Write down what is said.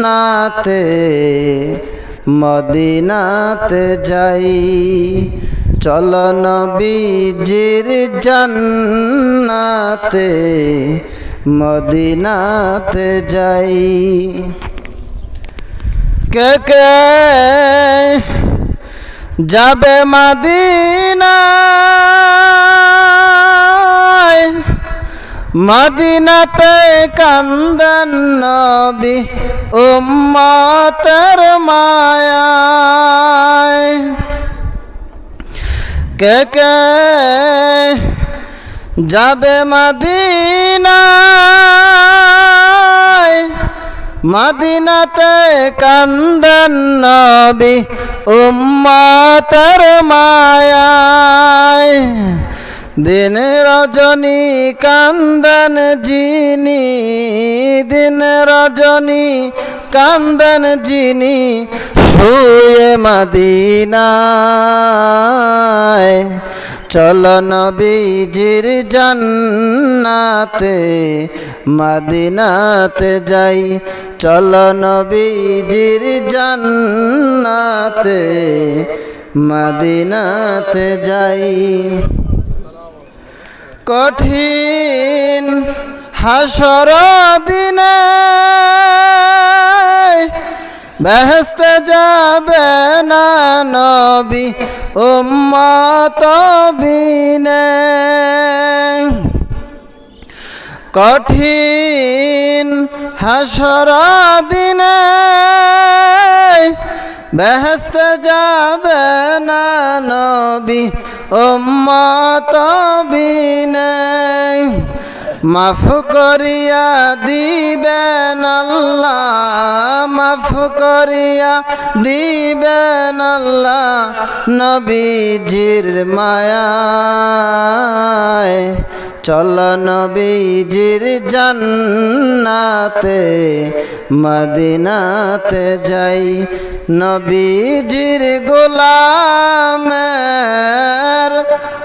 জান্নাতে মদিনাতে যাই। চল নবীজির জান্নাতে মদিনাতে যাই। কে কে যাবে মদিনায় মদিনাতে কান্দন নবী উম্মতের মায়ায়। কে কে যাবে মদিনায়? মদিনাতে কান্দন নবী উম্মতের মায়ায়। দিন রজনী কান্দন জিনি, দিন রজনী কান্দন জিনি শুয়ে মদিনায়। চল নবীজির জান্নাতে, মদিনাতে যাই। চল নবীজির জান্নাতে, মদিনাতে যাই। কঠিন হাসর দিনে বেহেস্তে যাবে না নবী উম্মত বিনে কঠিন হাসর দিনে বেহেস্তে যাবে না নবী উম্মত বিনে মাফ করিয়া দিবেন আল্লাহ, মাফ করিয়া দিবেন আল্লাহ নবীজির মায়ায়। চল নবীজির জান্নাতে, মদিনাতে যাই। নবীজির গোলামের